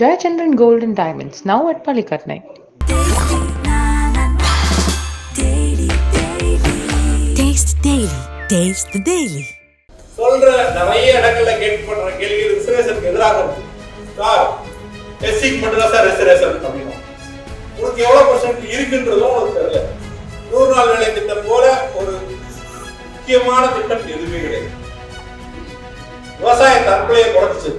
Jayachandran Gold and Diamonds, now at Palikatnai. Taste Daily. Taste the Daily. சொல்ற நிறைய இடங்கள்ல கேட்கப்படுற கேள்வி ரிசர்வேஷனுக்கு எதிராக சார் எஸ்சிக்கு மட்டும் தான் சார் ரிசர்வேஷன் அப்படின்னா உனக்கு எவ்வளவு பர்சன்ட் இருக்குன்றதும் உனக்கு தெரியல நூறு நாள் வேலை திட்டம் போல ஒரு முக்கியமான திட்டம் எதுவுமே கிடையாது விவசாய தற்கொலையை குறைச்சிச்சு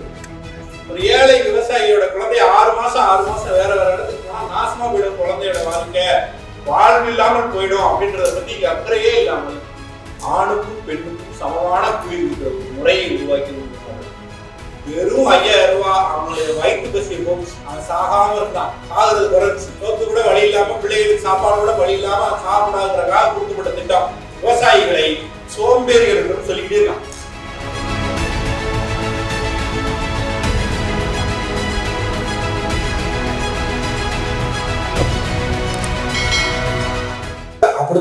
விவசாயியோட குழந்தை ஆறு மாசம் ஆறு மாசம் வேற வேற இடத்துக்கு போனா நாசமா போயிடும் குழந்தையோட வாழ்க்கை. வாழ்வு இல்லாமல் போயிடும் அப்படின்றத பத்தி இங்க அக்கறையே இல்லாமல் ஆணுக்கும் பெண்ணுக்கும் சமமான கூலி கொடுக்கிற முறையை உருவாக்கி வெறும் ஐயாயிரம் ரூபாய் அவனுடைய வயிற்று பசி போச்சு அவன் சாகாம இருந்தான். சாகுறது குறைச்சு சோத்து கூட வழி இல்லாம பிள்ளைகளுக்கு சாப்பாடு கூட வழி இல்லாம சாப்பிடாதுக்காக கொடுக்கப்பட்ட திட்டம். விவசாயிகளை சோம்பேறிகள் சொல்லிக்கிட்டே இருக்கான்.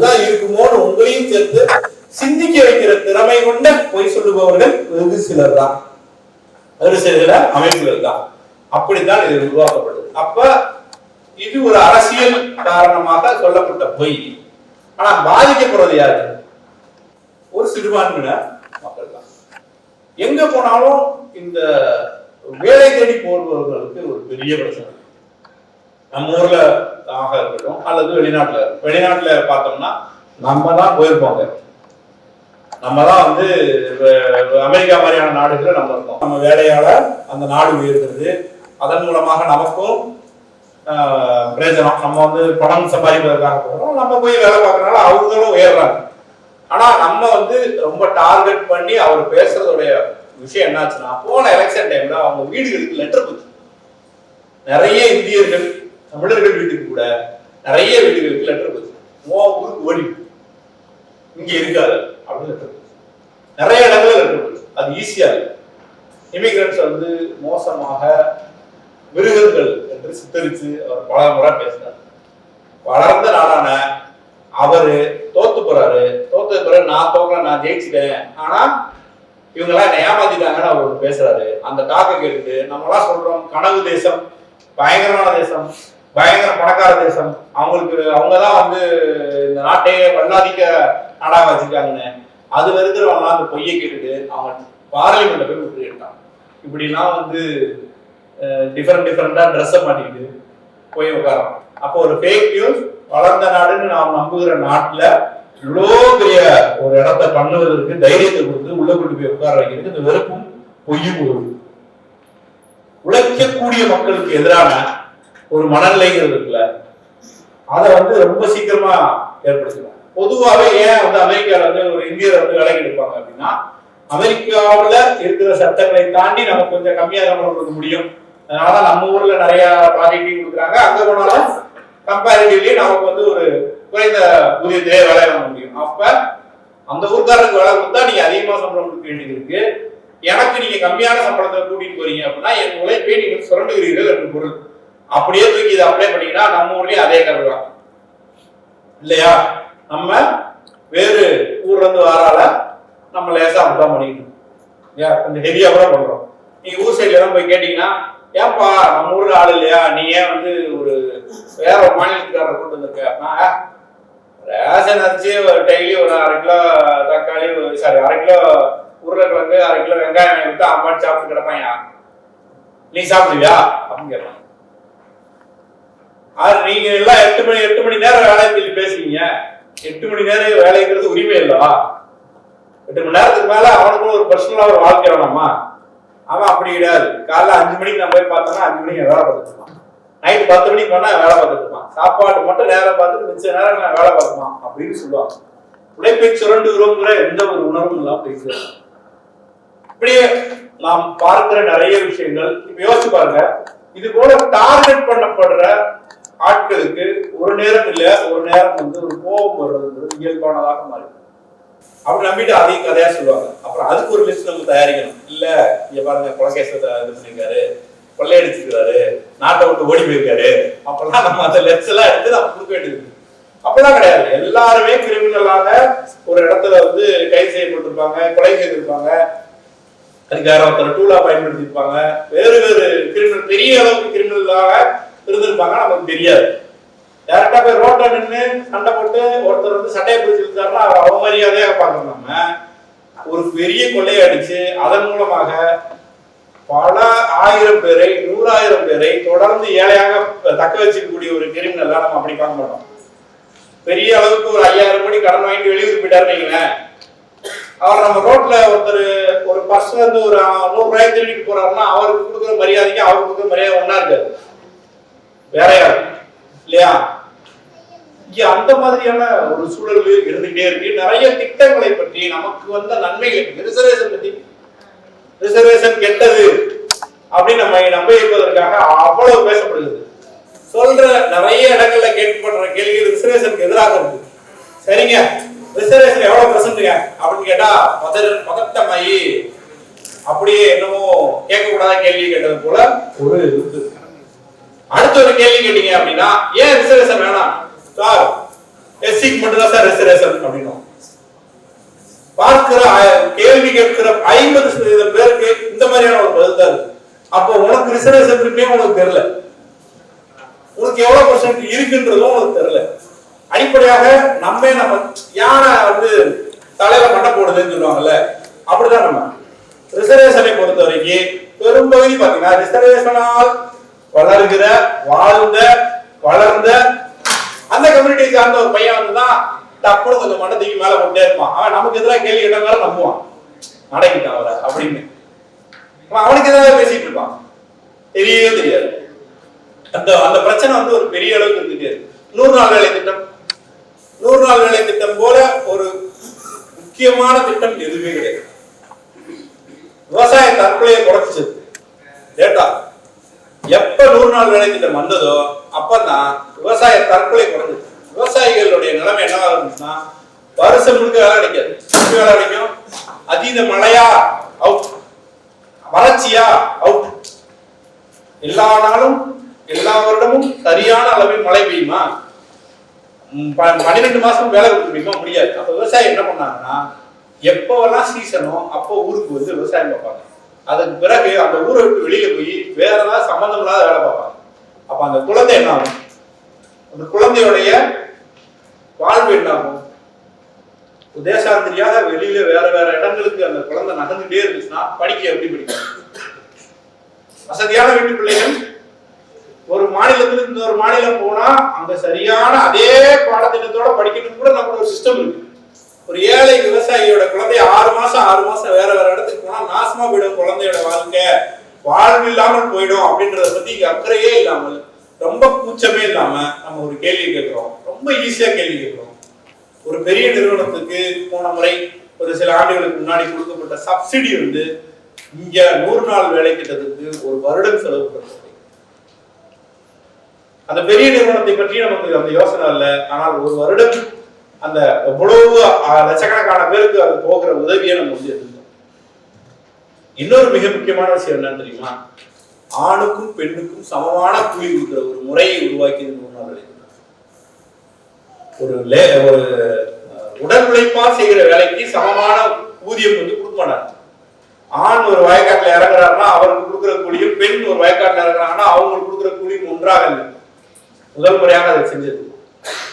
அப்படிதான் இருக்குமோன்னு உங்களையும் சேர்த்து சிந்திக்க வைக்கிற திறமை கொண்ட பொய் சொல்லுபவர்கள் வெகு சிலர் தான். ஒரு சில அமைப்புகள் தான். அப்படித்தான் இது உருவாக்கப்படுது அப்ப இது ஒரு அரசியல் காரணமாக சொல்லப்பட்ட பொய். ஆனா பாதிக்கப்படுறது யாரு? ஒரு சிறுபான்மையினர் மக்கள் தான். எங்க போனாலும் இந்த வேலை தேடி போடுபவர்களுக்கு ஒரு பெரிய பிரச்சனை. நம்ம ஊர்ல ஆக இருக்கட்டும் அல்லது வெளிநாட்டுல வெளிநாட்டுல பார்த்தோம்னா நம்ம தான் போயிருப்போம் நம்ம தான் வந்து அமெரிக்கா மாதிரியான நாடுகளை நம்ம இருக்கோம். நம்ம வேலையால அந்த நாடு உயர்கிறது. அதன் மூலமாக நமக்கும் பிரயோஜனம். நம்ம வந்து பணம் சம்பாதிப்பதற்காக போகிறோம் நம்ம போய் வேலை பார்க்கறனால அவங்களும் உயர்றாங்க. ஆனா நம்ம வந்து ரொம்ப டார்கெட் பண்ணி அவர் பேசுறதுடைய விஷயம் என்னாச்சுன்னா போன எலெக்ஷன் டைம்ல அவங்க வீடுகளுக்கு லெட்டர் போச்சு நிறைய இந்தியர்கள் தமிழர்கள் வீட்டுக்கு கூட நிறைய வீடுகளுக்கு லெட்டர் போச்சு. ஓ ஊருக்கு ஓடி. இங்க இருக்காது அப்படின்னு லெட்டர் நிறைய இடங்கள்ல லெட்டர் போச்சு. அது ஈஸியா இருக்கு. இமிகிரண்ட்ஸ் வந்து மோசமாக மிருகங்கள் என்று சித்தரித்து அவர் பல முறை பேசினார். வளர்ந்த நாடான அவரு தோத்து போறாரு. தோத்தது பிறகு நான் தோக்கல நான் ஜெயிச்சிட்டேன். ஆனா இவங்கெல்லாம் என்ன ஏமாத்திட்டாங்கன்னு அவர் பேசுறாரு. அந்த டாக்கை கேட்டுட்டு நம்மளாம் சொல்றோம் கனவு தேசம் பயங்கரமான தேசம் பயங்கர பணக்கார தேசம். அவங்களுக்கு அவங்க தான் வந்து இந்த நாட்டையே வல்லாதிக்க நாடாக வச்சிருக்காங்கன்னு. அதுல இருக்கிறவங்களாம் அந்த பொய்யை கேட்டுட்டு அவங்க பார்லிமெண்ட்ல போய் விட்டு கேட்டாங்க இப்படிலாம் வந்து டிஃப்ரெண்ட் டிஃப்ரெண்டா ட்ரெஸ்ஸை மாட்டிக்கிட்டு போய் உட்காரோம் அப்போ ஒரு ஃபேக் நியூஸ் வளர்ந்த நாடுன்னு நாம் நம்புகிற நாட்டுல இவ்வளோ பெரிய ஒரு இடத்த பண்ணுவதற்கு தைரியத்தை கொடுத்து உள்ள கொண்டு போய் உட்கார வைக்கிறதுக்கு இந்த வெறுப்பும் பொய்யும் கொடுக்குது உழைக்கக்கூடிய மக்களுக்கு எதிரான ஒரு மனநிலைங்கிறது இருக்குல்ல. அதை வந்து ரொம்ப சீக்கிரமா ஏற்படுத்தலாம் பொதுவாகவே ஏன் வந்து அமெரிக்கால வந்து ஒரு இந்தியரை வந்து வேலைக்கு எடுப்பாங்க அப்படின்னா அமெரிக்காவில் இருக்கிற சட்டங்களை தாண்டி நம்ம கொஞ்சம் கம்மியாக சம்பளம் கொடுக்க முடியும். அதனால நம்ம ஊர்ல நிறைய ப்ராஜெக்டையும் கொடுக்குறாங்க. அங்க போனாலும் கம்பேரிட்டிவ்லி நமக்கு வந்து ஒரு குறைந்த ஊதியத்திலே வேலை வாங்க முடியும். அப்ப அந்த ஊர்க்காரருக்கு வேலை கொடுத்தா நீங்க அதிகமா சம்பளம் கொடுக்க வேண்டியது இருக்கு. எனக்கு நீங்க கம்மியான சம்பளத்தை கூட்டிட்டு போறீங்க அப்படின்னா என் உழைப்பை நீங்க சுரண்டுகிறீர்கள் என்று பொருள். அப்படியே தூக்கி இதை அப்ளை பண்ணீங்கன்னா நம்ம ஊர்லயும் அதே கதை தான். இல்லையா? நம்ம வேறு ஊர்ல இருந்து வரால நம்ம லேசா அப்படிதான் பண்ணிக்கணும் ஏன் கொஞ்சம் ஹெவியா கூட பண்றோம். நீங்க ஊர் சைட்ல எல்லாம் போய் கேட்டீங்கன்னா ஏன்பா நம்ம ஊர்ல ஆள் இல்லையா? நீ ஏன் வந்து ஒரு வேற ஒரு மாநிலத்துக்காரரை கொண்டு வந்திருக்க? ரேஷன் அரிசி டெய்லி ஒரு அரை கிலோ தக்காளி சாரி அரை கிலோ உருளைக்கிழங்கு அரை கிலோ வெங்காயம் விட்டு அம்மாட்டு சாப்பிட்டு கிடப்பாயா? நீ சாப்பிடுவியா? அப்படின்னு கேட்பான். அது நீங்க எல்லாம் எட்டு மணி எட்டு மணி நேரம் வேலையை சொல்லி பேசுவீங்க எட்டு மணி நேரம் வேலைங்கிறது உரிமை இல்லவா எட்டு மணி நேரத்துக்கு மேல அவனுக்கும் ஒரு பர்சனலா ஒரு வாழ்க்கை வேணாமா? அவன் அப்படி கிடையாது. காலைல அஞ்சு மணிக்கு நான் போய் பார்த்தோன்னா அஞ்சு மணிக்கு வேலை பார்த்துருப்பான் நைட் பத்து மணிக்கு போனா வேலை பார்த்துருப்பான் சாப்பாடு மட்டும் நேரம் பார்த்துட்டு மிச்ச நேரம் நான் வேலை பார்ப்பான் அப்படின்னு சொல்லுவாங்க. உழைப்பை விரும்புகிற எந்த ஒரு உணர்வும் இல்லாம பேசுறாங்க இப்படியே நாம் பார்க்கிற நிறைய விஷயங்கள். இப்ப யோசிச்சு பாருங்க. இது போல டார்கெட் பண்ணப்படுற ஆட்களுக்கு ஒரு நேரம் இல்ல ஒரு நேரம் வந்து ஒரு கோபம் வருதுன்றது இயல்பானதாக மாறி அவங்க நம்பிட்டு அதையும் கதையா சொல்லுவாங்க. அப்புறம் அதுக்கு ஒரு லிஸ்ட் நம்ம தயாரிக்கணும். இல்ல இங்க பாருங்க கொலகேசத்தை இது பண்ணிருக்காரு கொள்ளையடிச்சிருக்காரு நாட்டை விட்டு ஓடி போயிருக்காரு. அப்பெல்லாம் நம்ம அந்த லெட்ஸ் எல்லாம் எடுத்து நம்ம கொடுக்க வேண்டியது. அப்பெல்லாம் கிடையாது. எல்லாருமே கிரிமினலாக ஒரு இடத்துல வந்து கைது செய்யப்பட்டிருப்பாங்க கொலை செய்திருப்பாங்க. அதுக்கு ஒருத்தர் டூலா பயன்படுத்தியிருப்பாங்க. வேறு வேறு கிரிமினல் பெரிய அளவுக்கு கிரிமினலாக இருந்திருப்பாங்க நமக்கு தெரியாது. டேரக்டா போய் ரோட்ல நின்று சண்டை போட்டு ஒருத்தர் வந்து சட்டையை பிடிச்சி இருந்தாருன்னா அவர் அவமரியாதையாக பார்க்கணும் நம்ம. ஒரு பெரிய கொள்ளையை அடிச்சு அதன் மூலமாக பல ஆயிரம் பேரை நூறாயிரம் பேரை தொடர்ந்து ஏழையாக தக்க வச்சுக்கக்கூடிய ஒரு கிரிமினலா நம்ம அப்படி பார்க்க மாட்டோம். பெரிய அளவுக்கு ஒரு ஐயாயிரம் கோடி கடன் வாங்கிட்டு வெளியூர் போயிட்டாருன்னு வைங்களேன். அவர் நம்ம ரோட்ல ஒருத்தர் ஒரு பர்சன் வந்து ஒரு நூறு ரூபாய் திருடிட்டு போறாருன்னா அவருக்கு கொடுக்குற மரியாதைக்கு அவருக்கு கொடுக்குற மரியாதை ஒன்னா இருக்காது. வேற யார்? இல்லையா? இங்க அந்த மாதிரியான ஒரு சூழல் இருந்துகிட்டே இருக்கு. நிறைய திட்டங்களை பற்றி நமக்கு வந்த நன்மைகள் ரிசர்வேஷன் பத்தி. ரிசர்வேஷன் கெட்டது அப்படின்னு நம்ம நம்ப வைப்பதற்காக அவ்வளவு பேசப்படுகிறது. சொல்ற நிறைய இடங்கள்ல கேட்கப்படுற கேள்விகள் ரிசர்வேஷனுக்கு எதிராக இருக்கு. சரிங்க. ரிசர்வேஷன் எவ்வளவு பெர்சன்ட்டுங்க அப்படின்னு கேட்டா பதர் பதட்டமாயி அப்படியே என்னமோ கேட்கக்கூடாத கேள்வி கேட்டது போல ஒரு இது அடுத்த ஒரு கேள்வி கேட்டீங்க அப்படின்னா ஏன் ரிசர்வேஷன் வேணாம்? சார் எஸ்சிக்கு மட்டும் தான் சார் ரிசர்வேஷன் அப்படின்னும். பார்க்கிற கேள்வி கேட்கிற ஐம்பது சதவீதம் பேருக்கு இந்த மாதிரியான ஒரு பதில் தான் அப்போ உனக்கு ரிசர்வேஷன் இருக்குன்னே உனக்கு தெரியல. உனக்கு எவ்வளவு பர்சன்ட் இருக்குன்றதும் உனக்கு தெரியல. அடிப்படையாக நம்ம நம்ம யானை வந்து தலையில மண்டை போடுதுன்னு சொல்லுவாங்கல்ல அப்படிதான் நம்ம. ரிசர்வேஷனை பொறுத்த வரைக்கும் பெரும்பகுதி பாத்தீங்கன்னா ரிசர்வேஷனால் வளர்கிற வாழ்ந்த வளர்ந்த அந்த கம்யூனிட்டி சார்ந்த ஒரு பையன் வந்துதான் டப்புனு கொஞ்சம் மண்டத்துக்கு மேல கொண்டே இருப்பான். அவன் நமக்கு எதிராக கேள்வி கேட்ட மேல நம்புவான். அடங்கிட்டான் அவரை அப்படின்னு. அவனுக்கு எதிராக பேசிட்டு இருப்பான். தெரியவே தெரியாது. அந்த அந்த பிரச்சனை வந்து ஒரு பெரிய அளவுக்கு இருந்துட்டே நூறு நாள் வேலை திட்டம். நூறு நாள் வேலை திட்டம் போல ஒரு முக்கியமான திட்டம் எதுவுமே கிடையாது. விவசாய தற்கொலையை குறைச்சது டேட்டா. எப்ப நூறு நாள் வேலை திட்டம் வந்ததோ அப்பதான் விவசாய தற்கொலை குறைஞ்சது. விவசாயிகளுடைய நிலைமை என்ன இருந்துச்சுன்னா வருஷம் முழுக்க வேலை கிடைக்காது. வேலை கிடைக்கும். அதீத மழையா? அவுட் வறட்சியா? அவுட் எல்லா நாளும் எல்லா வருடமும் சரியான அளவில் மழை பெய்யுமா? பன்னிரெண்டு மாசம் வேலை கொடுக்க முடியுமா? முடியாது. அப்ப விவசாயி என்ன பண்ணாங்கன்னா எப்பவெல்லாம் சீசனோ அப்போ ஊருக்கு வந்து விவசாயம் பார்ப்பாங்க. அதுக்கு பிறகு அந்த ஊரை விட்டு வெளியில போய் வேற ஏதாவது சம்பந்தம் இல்லாத வேலை பார்ப்பாங்க. அப்ப அந்த குழந்தை என்ன ஆகும் அந்த குழந்தையுடைய வாழ்வு என்ன ஆகும் தேசாந்திரியாக வெளியில வேற வேற இடங்களுக்கு அந்த குழந்தை நகர்ந்துட்டே இருந்துச்சுன்னா படிக்க எப்படி படிக்கும்? வசதியான வீட்டு பிள்ளைகள்? ஒரு மாநிலத்திலிருந்து இன்னொரு ஒரு மாநிலம் போனா அங்க சரியான அதே பாடத்திட்டத்தோட படிக்கணும் கூட நம்மளோட ஒரு சிஸ்டம் இருக்கு. ஒரு ஏழை விவசாயியோட குழந்தை ஆறு மாசம் ஆறு மாசம் வேற வேற இடத்துக்கு போனா நாசமா போயிடும் குழந்தையோட வாழ்க்கை. வாழ்வு இல்லாமல் போயிடும் அப்படின்றத பத்தி இங்க அக்கறையே இல்லாமல் ரொம்ப கூச்சமே இல்லாம நம்ம ஒரு கேள்வி கேட்கிறோம். ரொம்ப ஈஸியா கேள்வி கேட்கிறோம். ஒரு பெரிய நிறுவனத்துக்கு போன முறை ஒரு சில ஆண்டுகளுக்கு முன்னாடி கொடுக்கப்பட்ட சப்சிடி வந்து இங்க நூறு நாள் வேலை திட்டத்துக்கு ஒரு வருடம் செலவு பண்ணுறது அந்த பெரிய நிறுவனத்தை பற்றி நமக்கு அந்த யோசனை இல்லை. ஆனால் ஒரு வருடம் அந்த எவ்வளவு லட்சக்கணக்கான பேருக்கு அது போகிற உதவியை நம்ம வந்து எடுத்துக்கணும் இன்னொரு மிக முக்கியமான விஷயம் என்னன்னு தெரியுமா? ஆணுக்கும் பெண்ணுக்கும் சமமான கூலி கொடுக்கிற ஒரு முறையை உருவாக்கி நூறு வேலை ஒரு லே ஒரு உடல் உழைப்பா செய்கிற வேலைக்கு சமமான ஊதியம் வந்து கொடுப்பாங்க. ஆண் ஒரு வயக்காட்டுல இறங்குறாருன்னா அவருக்கு கொடுக்குற கூலியும் பெண் ஒரு வயக்காட்டுல இறங்குறாங்கன்னா அவங்களுக்கு கொடுக்குற கூலியும் ஒன்றாக இல்லை. முதல் முறையாக அதை செஞ்சது.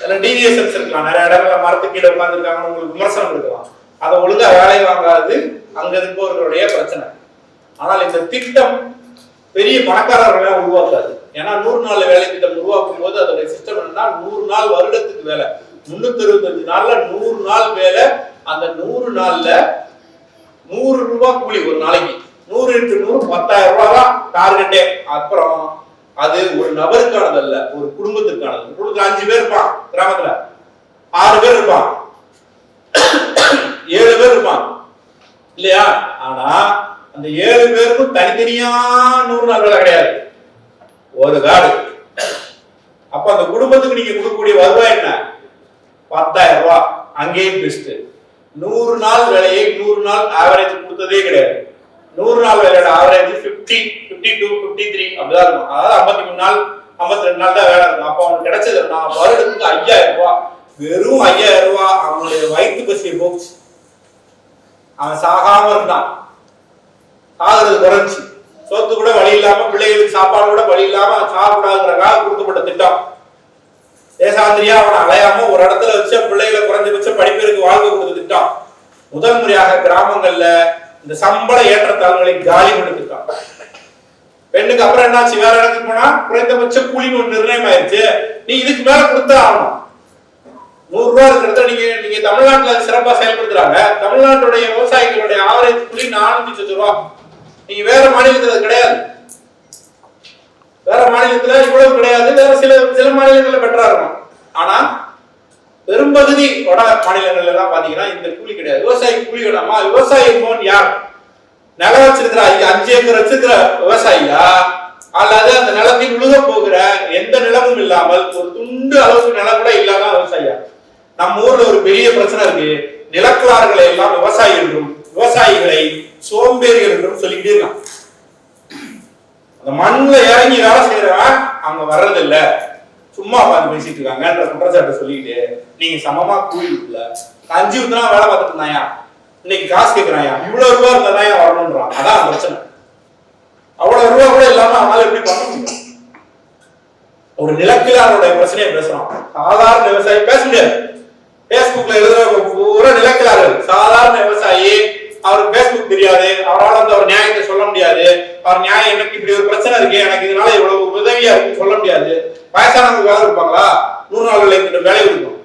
அதில் டீவியேஷன்ஸ் இருக்கலாம். நிறைய இடங்கள்ல மரத்துக்கு கீழே உட்காந்துருக்காங்கன்னு உங்களுக்கு விமர்சனம் இருக்கலாம். அதை ஒழுங்கா வேலை வாங்காது. அங்க இருப்பவர்களுடைய பிரச்சனை. ஆனால் இந்த திட்டம் பெரிய பணக்காரர்களை உருவாக்காது. ஏன்னா நூறு நாள் வேலை திட்டம் உருவாக்கும் போது அதோட சிஸ்டம் என்னன்னா நூறு நாள் வருடத்துக்கு வேலை. முன்னூத்தி இருபத்தஞ்சு நாள்ல நூறு நாள் வேலை. அந்த நூறு நாள்ல நூறு ரூபாய் கூலி ஒரு நாளைக்கு. நூறு இன்ட்டு நூறு பத்தாயிரம் ரூபாய் தான் டார்கெட்டே அப்புறம் அது ஒரு நபருக்கானது அல்ல ஒரு குடும்பத்துக்கானது குடும்பத்துல அஞ்சு பேர் இருப்பான் கிராமத்துல. ஆறு பேர் இருப்பான் ஏழு பேர் இருப்பான் இல்லையா? ஆனா அந்த ஏழு பேருக்கும் தனித்தனியா நூறு நாள் வேலை கிடையாது. ஒரு காடு. அப்ப அந்த குடும்பத்துக்கு நீங்க கொடுக்கக்கூடிய வருவாய் என்ன? பத்தாயிரம் ரூபாய் அங்கேயும் பெஸ்ட் நூறு நாள் வேலையை நூறு நாள் ஆவரேஜ் கொடுத்ததே கிடையாது. நூறு நாள் வேலையோட ஆவரேஜ் 50 52 டூ ஃபிஃப்டி த்ரீ அப்படிதான் இருக்கும். அதாவது ஐம்பத்தி மூணு நாள் ஐம்பத்தி ரெண்டு நாள் தான் வேலை இருக்கும். அப்போ அவனுக்கு கிடைச்சது நான் வருடத்துக்கு ஐயாயிரம் ரூபா. வெறும் ஐயாயிரம் ரூபா அவனுடைய வயிற்று பசியை போச்சு அவன் சாகாம இருந்தான். ஆகுறது குறைஞ்சி. சொத்து கூட வழி இல்லாம பிள்ளைகளுக்கு சாப்பாடு கூட வழி இல்லாம சாப்பிடாதுங்கிறக்காக கொடுக்கப்பட்ட திட்டம். தேசாந்திரியா அவனை அலையாம ஒரு இடத்துல வச்சு பிள்ளைகளை குறைஞ்சபட்சம் படிப்பிற்கு வாழ்க்கை கொடுத்த திட்டம். முதல் முறையாக கிராமங்கள்ல இந்த சம்பள ஏற்றத்தாழ்வுகளை காலி பண்ண பெண்ணுக்கு அப்புறம் என்னாச்சு? வேற இடத்துக்கு போனா குறைந்தபட்ச கூலின்னு ஒரு நிர்ணயம் ஆயிடுச்சு நீ இதுக்கு மேல கொடுத்தா ஆகணும். நூறு ரூபா இருக்கிறத நீங்க நீங்க தமிழ்நாட்டுல சிறப்பா செயல்படுத்துறாங்க. தமிழ்நாட்டுடைய விவசாயிகளுடைய ஆவரேஜ் கூலி நானூத்தி சொச்சு ரூபா. நீங்க வேற மாநிலத்துல அது கிடையாது. வேற மாநிலத்துல இவ்வளவு கிடையாது. வேற சில சில மாநிலங்கள்ல பெற்றா இருக்கும் ஆனா பெரும்பகுதி வட மாநிலங்கள்ல எல்லாம் பாத்தீங்கன்னா இந்த கூலி கிடையாது. விவசாயி கூலி வேணாமா விவசாயி போன் யார்? நிலம் வச்சிருக்கிற ஐயா அஞ்சு ஏக்கர் வச்சிருக்கிற விவசாயியா? அல்லது அந்த நிலத்தில் உழுக போகிற எந்த நிலமும் இல்லாமல் ஒரு துண்டு அளவுக்கு நிலம் கூட இல்லாம விவசாயியா? நம்ம ஊர்ல ஒரு பெரிய பிரச்சனை இருக்கு. நிலக்கிழார்களை எல்லாம் விவசாயி என்றும் விவசாயிகளை சோம்பேறிகள் என்றும் சொல்லிக்கிட்டே இருக்கான். அந்த மண்ணுல இறங்கி வேலை செய்யறவன் அவங்க வர்றதில்லை. சும்மா உட்காந்து பேசிட்டு இருக்காங்கன்ற குற்றச்சாட்டை சொல்லிக்கிட்டு நீங்க சமமா கூலி இல்ல அஞ்சு வித்தனா வேலை பார்த்துட்டு இருந்தாயா? இன்னைக்கு காசு கேட்கிறாயா இவ்வளவு ரூபா இருந்தாதான் வரணும்ன்றான். அதான் அந்த பிரச்சனை. அவ்வளவு ரூபா கூட இல்லாம அவனால எப்படி பண்ண முடியும்? ஒரு நிலக்கிழாருடைய பிரச்சனையை பேசுறான். சாதாரண விவசாயி பேச முடியாது. பேஸ்புக்ல எழுதுற பூரா நிலக்கிழார்கள் சாதாரண விவசாயி அவருக்கு பேஸ்புக் தெரியாது. அவரால் வந்து அவர் நியாயத்தை சொல்ல முடியாது. அவர் நியாயம் எனக்கு இப்படி ஒரு பிரச்சனை இருக்கு எனக்கு இதனால இவ்வளவு உதவியா இருக்குன்னு சொல்ல முடியாது. வயசானவங்க வேலை கொடுப்பாங்களா? நூறு நாள் வேலை வேலை கொடுக்கும்.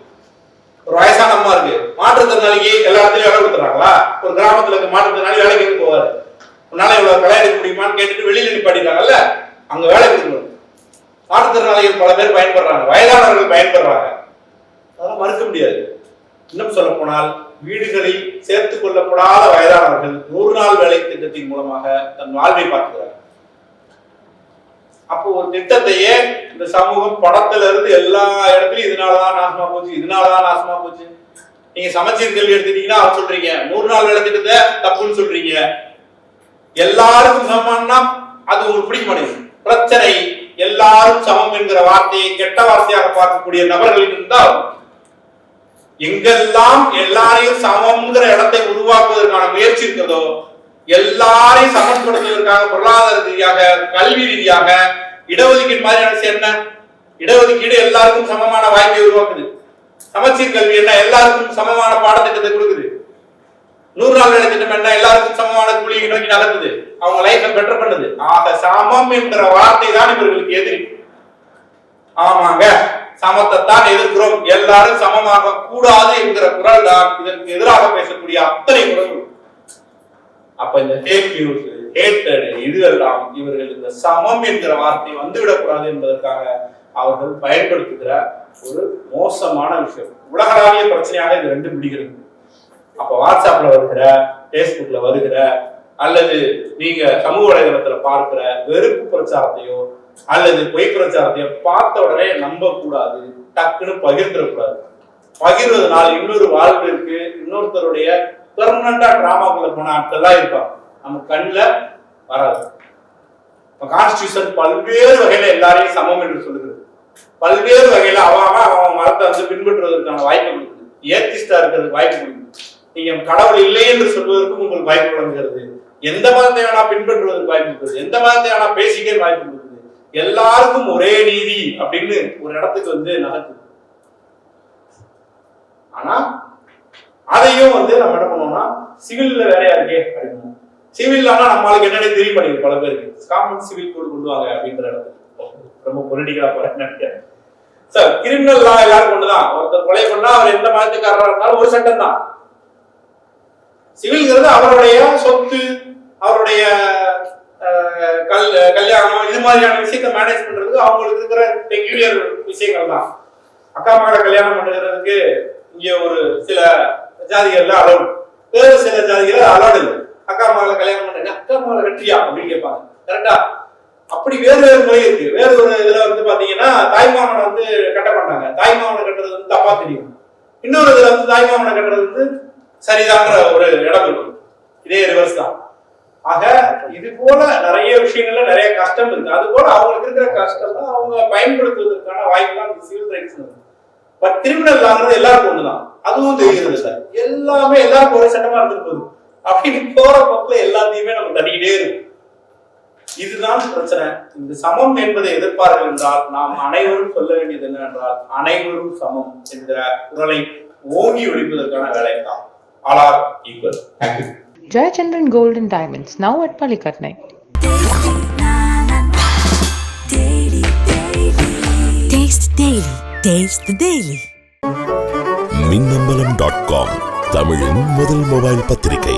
ஒரு வயசான அம்மா இருக்கு. மாற்றுத்திறனாளிக்கு எல்லா இடத்துலயும் வேலை கொடுத்துறாங்களா? ஒரு கிராமத்துல இருக்க மாற்றுத்திறனாளி வேலைக்கு எடுத்து போவாரு? உன்னால இவ்வளவு களை எடுக்க முடியுமான்னு கேட்டுட்டு வெளியில நிப்பாட்டிடுறாங்கல்ல அங்க வேலை கொடுக்கணும். மாற்றுத்திறனாளிகள் பல பேர் பயன்படுறாங்க. வயதானவர்கள் பயன்படுறாங்க. அதெல்லாம் மறுக்க முடியாது. இன்னும் சொல்ல போனால் வீடுகளில் சேர்த்துக் கொள்ளப்படாத வயதானவர்கள் நூறு நாள் வேலை திட்டத்தின் மூலமாக தன் வாழ்வை பார்க்கிறார்கள். அப்போ ஒரு திட்டத்தையே இந்த சமூகம் படத்துல இருந்து எல்லா இடத்துலயும் இதனாலதான் நாசமா போச்சு இதனாலதான் நாசமா போச்சு. நீங்க சமச்சீர் கல்வி எடுத்துட்டீங்கன்னா அவர் சொல்றீங்க நூறு நாள் வேலை திட்டத்தை தப்புன்னு சொல்றீங்க. எல்லாருக்கும் சமம்னா அது உங்களுக்கு பிடிக்க மாட்டேங்குது. பிரச்சனை எல்லாரும் சமம் என்கிற வார்த்தையை கெட்ட வார்த்தையாக பார்க்கக்கூடிய நபர்கள் இருந்தால் எங்கெல்லாம் எல்லாரையும் சமம்ங்கிற இடத்தை உருவாக்குவதற்கான முயற்சி இருக்கிறதோ எல்லாரையும் சமன்படுத்துவதற்காக பொருளாதார ரீதியாக கல்வி ரீதியாக இடஒதுக்கீடு மாதிரியான என்ன? இடஒதுக்கீடு எல்லாருக்கும் சமமான வாய்ப்பை உருவாக்குது. சமச்சீர் கல்வி என்ன? எல்லாருக்கும் சமமான பாடத்திட்டத்தை கொடுக்குது. நூறு நாள் வேலை திட்டம் என்ன? எல்லாருக்கும் சமமான கூலியை நோக்கி நடக்குது அவங்க லைஃபை பெட்டர் பண்ணுது. ஆக சமம் என்ற வார்த்தை தான் இவர்களுக்கு எதிரி. ஆமாங்க. சமத்தை தான் எதிர்க்கிறோம். எல்லாரும் சமமாக கூடாது என்கிற குரல் தான் இதற்கு எதிராக பேசக்கூடிய அத்தனை குரல் அப்ப இந்த ஃபேக் நியூஸ் ஹேட்டட் இதுவெல்லாம் இவர்கள் இந்த சமம் என்கிற வார்த்தை வந்துவிடக்கூடாது என்பதற்காக அவர்கள் பயன்படுத்துகிற ஒரு மோசமான விஷயம். உலகளாவிய பிரச்சனையாக இது ரெண்டு பிடிக்கிறது அப்ப வாட்ஸ்அப்ல வருகிற பேஸ்புக்ல வருகிற அல்லது நீங்க சமூக வலைதளத்துல பார்க்கிற வெறுப்பு பிரச்சாரத்தையோ அல்லது பொய் பிரச்சாரத்தையோ பார்த்த உடனே நம்ப கூடாது டக்குன்னு பகிர்ந்துடக்கூடாது. பகிர்வதனால் இன்னொரு வாழ்வு இருக்கு இன்னொருத்தருடைய பெர்மனண்டா டிராமாக்குள்ள போன ஆட்கள்லாம் இருப்பாங்க. நம்ம கண்ணுல வராது. கான்ஸ்டியூஷன் பல்வேறு வகையில எல்லாரையும் சமம் என்று சொல்லுகிறது. பல்வேறு வகையில அவன் அவன் அவன் மரத்தை வந்து பின்பற்றுவதற்கான வாய்ப்பு கொடுக்குது. ஏத்திஸ்டா இருக்கிறதுக்கு வாய்ப்பு கொடுக்குது. நீங்க கடவுள் இல்லை என்று சொல்வதற்கும் உங்களுக்கு வாய்ப்பு வழங்குகிறது எந்த மதத்தை வேணா பின்பற்றுவதற்கு வாய்ப்பு கொடுக்குது எந்த மதத்தை வேணா பேசிக்க வாய்ப்பு கொடுக்குது. எல்லாருக்கும் ஒரே நீதி அப்படின்னு ஒரு இடத்துக்கு வந்து நகர்த்துது ஆனா அதையும் வந்து நம்ம என்ன பண்ணோம்னா சிவில்ல வேறையா இருக்கே அப்படின்னு சிவில் ஆனா நம்மளுக்கு என்னன்னு தெரிய மாட்டேங்குது பல பேருக்கு காமன் சிவில் கோடு கொண்டு வாங்க அப்படின்ற இடத்துக்கு. ரொம்ப பொலிட்டிக்கலா போறேன்னு நினைக்கிறேன். சார் கிரிமினல் லா எல்லாரும் கொண்டுதான் ஒருத்தர் கொலை பண்ணா அவர் எந்த மதத்துக்காரரா இருந்தாலும் ஒரு சட்டம் தான். சிவில்ங்கிறது அவருடைய சொத்து அவருடைய கல் கல்யாணம் இது மாதிரியான விஷயத்தை மேனேஜ் பண்றதுக்கு அவங்களுக்கு இருக்கிற பெக்யூலியர் விஷயங்கள் தான் அக்கா மகளை கல்யாணம் பண்ணுறதுக்கு இங்க ஒரு சில ஜாதிகள்ல அலோடு வேறு சில ஜாதிகள் அலோடு இல்லை. அக்கா மகளை கல்யாணம் பண்ணுங்க அக்கா மகளை வெற்றியா அப்படின்னு கேட்பாங்க. கரெக்டா அப்படி வேறு வேறு முறை இருக்கு. வேறு ஒரு இதுல வந்து பாத்தீங்கன்னா தாய்மாமனை வந்து கட்ட மாட்டாங்க. தாய்மாமனை கட்டுறது வந்து தப்பா தெரியும். இன்னொரு இதுல வந்து தாய்மாமனை கட்டுறது வந்து சரிதாங்கிற ஒரு இடம் இருக்கும். இதே ரிவர்ஸ் தான். ஆக இது போல நிறைய விஷயங்கள்ல நிறைய கஷ்டம் இருக்கு. அது போல அவங்களுக்கு இருக்கிற கஷ்டம் தான் அவங்க பயன்படுத்துவதற்கான வாய்ப்பு தான் சிவில் ரைட்ஸ் பட் கிரிமினல் லாங்கிறது எல்லாருக்கும் ஒண்ணுதான். அதுவும் தெரிகிறது சார். எல்லாமே எல்லாருக்கும் ஒரே சட்டமா இருந்துட்டு போகுது. அப்படின்னு போற போக்குல எல்லாத்தையுமே நம்ம தட்டிக்கிட்டே இருக்கும். இதுதான் பிரச்சனை. இந்த சமம் என்பதை எதிர்ப்பார்கள் என்றால் நாம் அனைவரும் சொல்ல வேண்டியது என்னவென்றால் அனைவரும் சமம் என்ற குரலை ஓங்கி ஒழிப்பதற்கான வேலை தான் ஆளார் equal thank you Jayachandran Gold and Diamonds, now at Palikatnai. Taste Daily. Taste the Daily. Minnambalam dot com தமிழின் முதல் மொபைல் பத்திரிகை